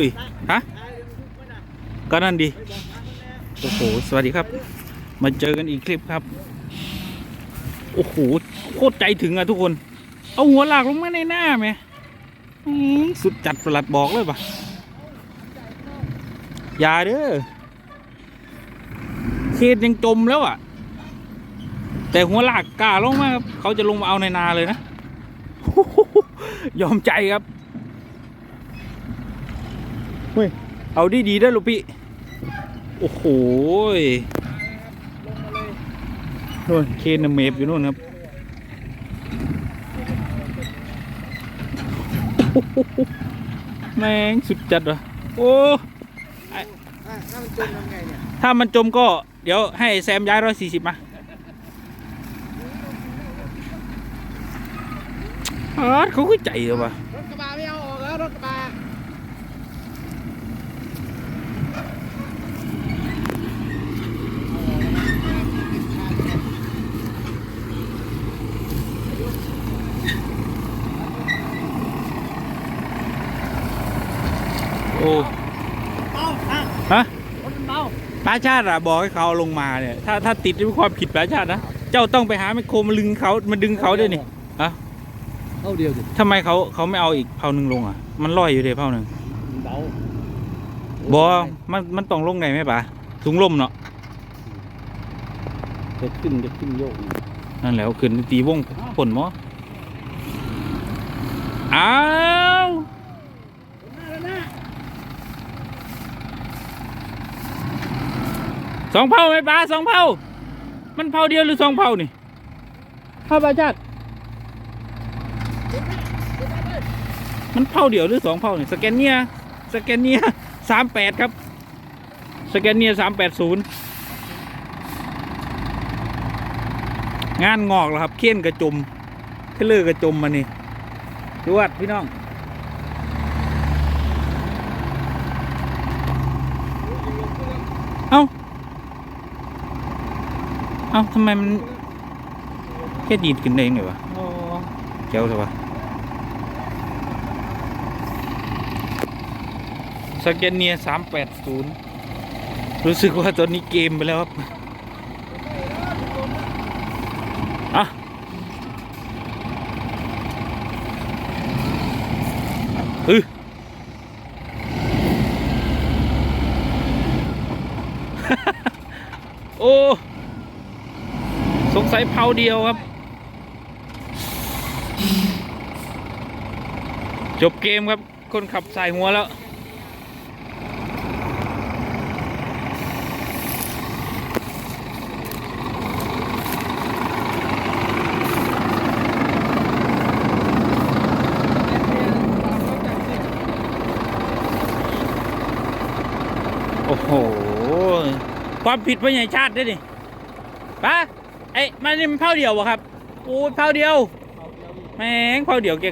ยฮะก็นั่นดีโอ้โห สวัสดีครับ มาเจอกันอีกคลิปครับ โอ้โห โคตรใจถึงอะทุกคน เอาหัวหลากลงมาในหน้าไหมสุดจัดประหลัดบอกเลยปะอย่าเด้อเขตยังจมแล้วอะแต่หัวหลากกล้าลงมาครับ เขาจะลงมาเอาในนาเลยนะ ยอมใจครับ เฮ้ยเอาดีดีๆได้อลูกพี่ โอ้โหยนู่นเคนน่ะเมฟอยู่นู่นครับแม่งสุดจัดวะโอ้ถ้ามันจมทำไงเนี่ยถ้ามันจมก็เดี๋ยวให้แซมย้ายร้อยสี่สิบมาอาร์ตเขาก็ใจเลยวะรถกระบะไม่เอาออกแล้วรถกระบะ โอ้ เบาอะ ฮะ รถมันเบา ปราชาติอะบอกให้เขาเอาลงมาเนี่ย ถ้าถ้าติดด้วยความผิดปราชาตินะ เจ้าต้องไปหาไมคโครมาลึงเขามาดึงเขาด้วยนี่ฮะเท่าเดียวดิทำไมเขาเขาไม่เอาอีกเผาหนึ่งลงอะ มันลอยอยู่เดียวเผาหนึ่งมันเบาบอมันมันต้องลงไงไหมปะถุงลมเนาะจะขึ้นจะขึ้นโยกนั่นแหละเอาขึ้นตีวงผลมออ้าว สองเผาไหมปลาสองเผามันเผาเดียวหรือสองเผานี่เผาปลาชาติมันเผาเดียวหรือสองเผานี่สแกนเนียสแกนเนียสามแปดครับ สแกนเนียสามแปดศูนย์งานงอกแล้วครับเขี้ยนกระจุมเทเลอร์กระจุมมานี่จวดพี่น้อง เอ้า เอ้าทำไมมันแค่ดีดขึ้นได้ยังไงวะโอ้เจ้าเถอะวะสแกนเนียสามแปดศูนย์รู้สึกว่าตอนนี้เกมไปแล้วครับอะเฮ้ย โอ้ สงสัยเผาเดียวครับ จบเกมครับ คนขับสายหัวแล้ว โอ้โห ความผิดพระใหญ่ชาติได้วยนี่ป้า ไอ้มันนี่มันเผาเดียววะครับโอ้ยเผาเดียว แม่งเผาเดียวแก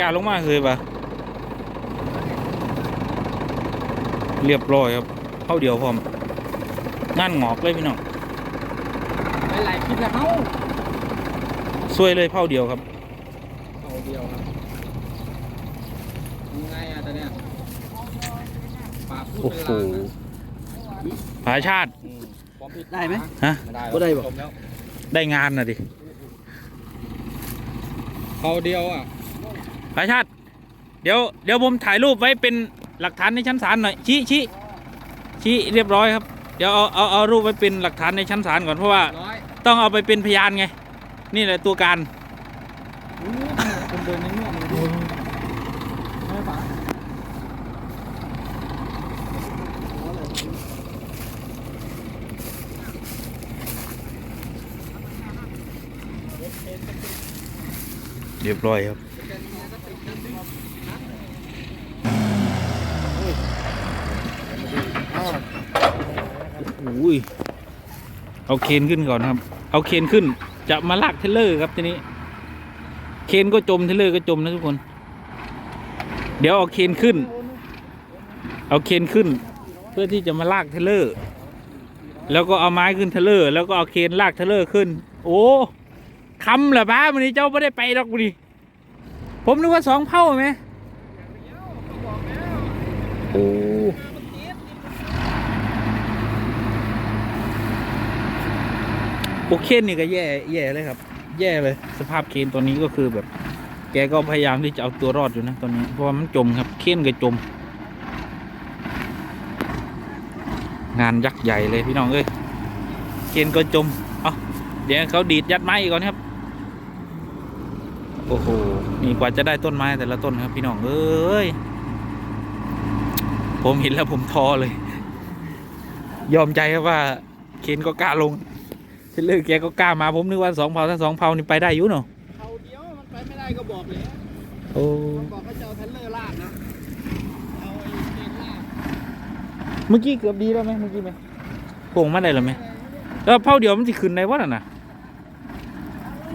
กาลงมาเลยปะเรียบร้อยครับเผาเดียวพร้อมงานงอกเลยพี่น้องไปไหลคิดแล้วเขาสวยเลยเผาเดียวครับเอาเดียวครับยังไงอะตอนเนี้ยปากพูดโอ้เป็นโหลางนะผาชาติอืมความผิดได้ไหมฮะ ไม่ได้ก็ได้บ่จมแล้ว ได้งานน่ะดิเขาเดียวอะผาชาติเดี๋ยวเดี๋ยวผมถ่ายรูปไว้เป็นหลักฐานในชั้นศาลหน่อยชี้ชี้ชี้เรียบร้อยครับ เดี๋ยวเอาเอาเอารูปไว้เป็นหลักฐานในชั้นศาลก่อนเพราะว่าร้อยต้องเอาไปเป็นพยานไง นี่แหละตัวการ อู้คนเดินในเงื่อนเลยดิไม่ปะ เรียบร้อยครับอุ้ยเอาเคนขึ้นก่อนครับ เอาเคนขึ้น จะมาลากเทเลอร์ครับทีนี้ เคนก็จมเทเลอร์ก็จมนะทุกคน เดี๋ยวเอาเคนขึ้น เอาเคนขึ้น เพื่อที่จะมาลากเทเลอร์ แล้วก็เอาไม้ขึ้นเทเลอร์ แล้วก็เอาเคนลากเทเลอร์ขึ้น โอ้ คำเหรอบ้าวันนี้เจ้าไม่ได้ไปหรอกวันนี้ผมนึกว่าสองเผ่าไหมโอ้โอเคนนี่ก็แย่แย่เลยครับ แย่เลย สภาพเคนตัวนี้ก็คือแบบ แกก็พยายามที่จะเอาตัวรอดอยู่นะตอนนี้เพราะมันจมครับ เคนก็จม งานยักษ์ใหญ่เลยพี่น้องเอ้ยเคนก็จม เอาเดี๋ยวเขาดีดยัดไม้อีก่อนครับ โอ้โห นี่กว่าจะได้ต้นไม้แต่ละต้นครับพี่น้องเอ้ย ผมเห็นแล้วผมท้อเลย ยอมใจครับว่า เคนก็กล้าลงเทเลอร์แกก็กล้ามาผมนึกว่าสองเผาถ้าสองเผานี่ไปได้อยู่เนาะเขาเดียวมันไปไม่ได้ก็บอกเลยโอ้มันบอกให้เจ้าเทนเลอร์ลากนะเอาไอ้เกงลากเมื่อกี้เกือบดีแล้วไหมเมื่อกี้ไหมโป่งมาได้หรือไหมเออเผาเดียวมันจะขึ้นในวัดอะนะ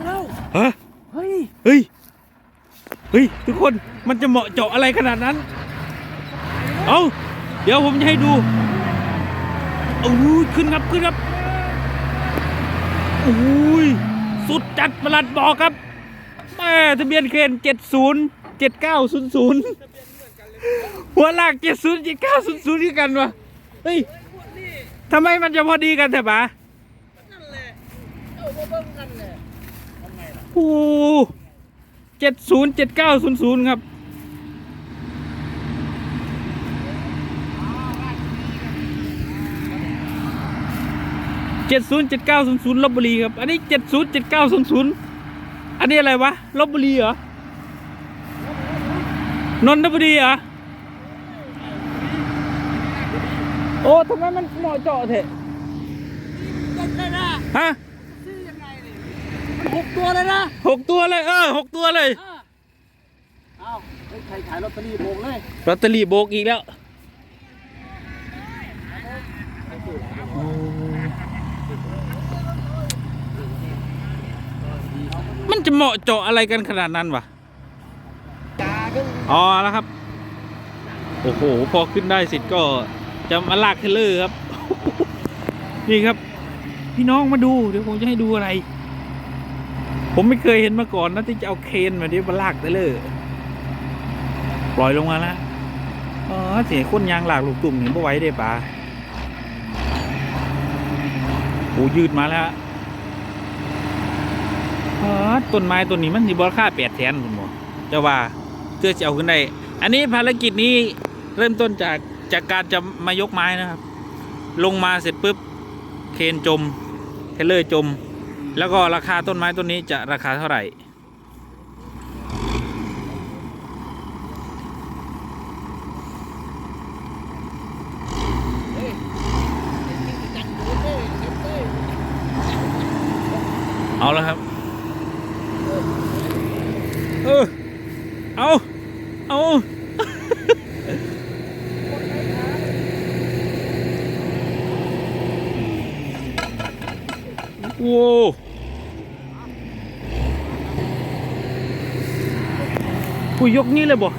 เล่า ฮะ เฮ้ย เฮ้ย ทุกคนมันจะเหมาะเจาะอะไรขนาดนั้น เอาเดี๋ยวผมจะให้ดูโอ้ยขึ้นครับขึ้นครับโอ้ยสุดจัดประหลัดบอกครับแม่ทะเบียนเคนเจ็ดศูนย์เจ็ดเก้าศูนย์ศูนย์หัวลากเจ็ดศูนย์เจ็ดเก้าศูนย์ศูนย์ที่กันวะเฮ้ยทำไมมันจะพอดีกันแต่ปะนั่นแหละ เอามาเบิ่งกันแหละทำไงล่ะโอ้ เจ็ดศูนย์เจ็ดเก้าศูนย์ศูนย์ครับเจ็ดศูนย์เจ็ดเก้าศูนย์ศูนย์ลบบุรีครับ อันนี้เจ็ดศูนย์เจ็ดเก้าศูนย์ศูนย์อันนี้อะไรวะลบบุรีเหรอนนทบุรีเหรอโอ้ทำไมมันเหมาะเจาะเถอะยังไงนะฮะ ซื้อยังไงเนี่ยมัน หกตัวเลยนะหกตัวเลย เออหกตัวเลยอ่าเอาเฮ้ยใครขายลอตเตอรี่โบกเลยลอตเตอรี่โบกอีกแล้วมันจะเหมาะเจาะอะไรกันขนาดนั้นวะจ้าก็อ๋อแล้วครับ โอ้โห พอขึ้นได้เสร็จก็จะมาลากเทรลเลอร์ครับ นี่ครับ พี่น้องมาดู เดี๋ยวผมจะให้ดูอะไร ผมไม่เคยเห็นมาก่อนนะที่จะเอาเคนมาเดี๋ยวมาลากเทรลเลอร์ปล่อยลงมาแล้วอ๋อเสียคนยางหลากลูกตุ่มนี่ไม่ไหวเด้ป่าโอ้ยืดมาแล้วอ๋อต้นไม้ต้นนี้มันมีมูลค่าแปดแสนคุณหมอจะว่าเพื่อจะเอาขึ้นได้ อันนี้ภารกิจนี้เริ่มต้นจากจากการจะมายกไม้นะครับ ลงมาเสร็จปุ๊บ เคนจม เทเลอร์จม แล้วก็ราคาต้นไม้ต้นนี้จะราคาเท่าไหร่ เอาแล้วครับ เออ เอา เอา โว้วกูยกนี้เลยบ่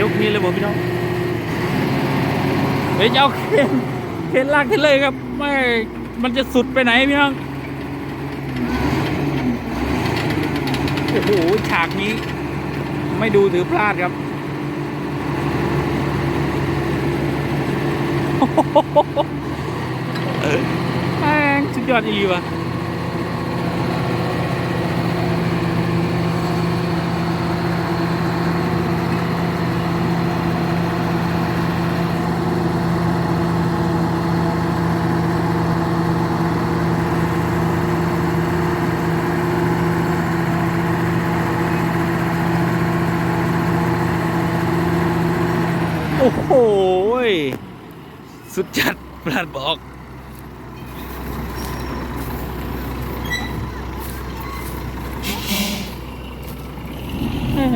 ยกนี้เลยบ่พี่น้องเฮ้ยจะเอาเคนเคนลากขึ้นเลยครับ ไม่ มันจะสุดไปไหนพี่น้อง โอ้โห ฉากนี้ ไม่ดูถือพลาดครับโอ้โหงสุดยอดอีหลีว่ะ อ้โห สุดจัดปราดบอกแม่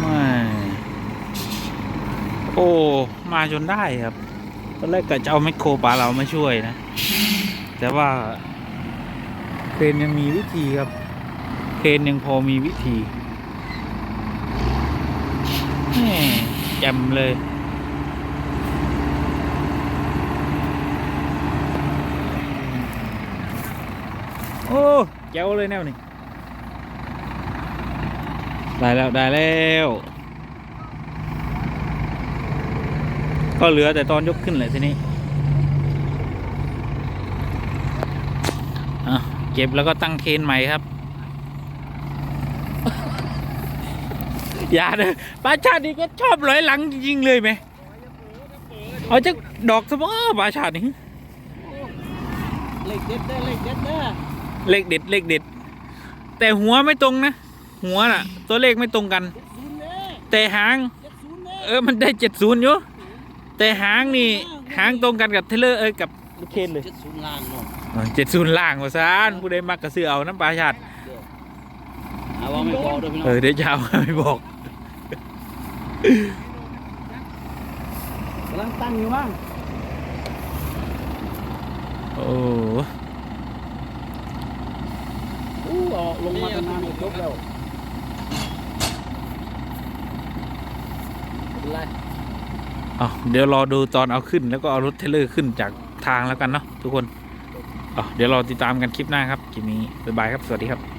แม่โอ้ มาจนได้ครับ อนแรกกะจะเอาแมคโครปลาเรามาช่วยนะ แต่ว่าเคนยังมีวิธีครับ เคนยังพอมีวิธีแหม่แจ่มเลยโอ้แจ๋วเลยแนวนี่ได้แล้ว ได้แล้ว ก็เหลือแต่ตอนยกขึ้นแหละทีนี้เก็บแล้วก็ตั้งเคนใหม่ครับ อย่าเลยป้าชาตินี้ก็ชอบร้อยหลังจริงเลยไหมเอาจะดอกสมอป้าชาตินี้เหล็กเด็ดเด้อเหล็กเด็ดเด้อเลขเด็ดเลขเด็ด แต่หัวไม่ตรงนะ หัวน่ะ ตัวเลขไม่ตรงกัน แต่หาง เออมันได้เจ็ดศูนย์อยู่ แต่หางนี่หางตรงกันกับเทเลอร์เออกับลูกเคนเลยเจ็ดศูนย์ล่างเนาะเจ็ดศูนย์ล่างว่าซานผู้ใดมักกระซื้อเอาน้ำปลาชาติเอาว่าไม่พอด้วยพี่น้องเออเดี๋ยวจะเอาไม่บอกกำลังตั้งอยู่มั้งโอ้อู้ออกลงมาตั้งนานยกแล้วเป็นไร เอาเดี๋ยวรอดูตอนเอาขึ้นแล้วก็เอารถเทเลอร์ขึ้นจากทางแล้วกันเนาะทุกคนเอาเดี๋ยวรอติดตามกันคลิปหน้าครับคลิปนี้บ๊ายบายครับสวัสดีครับ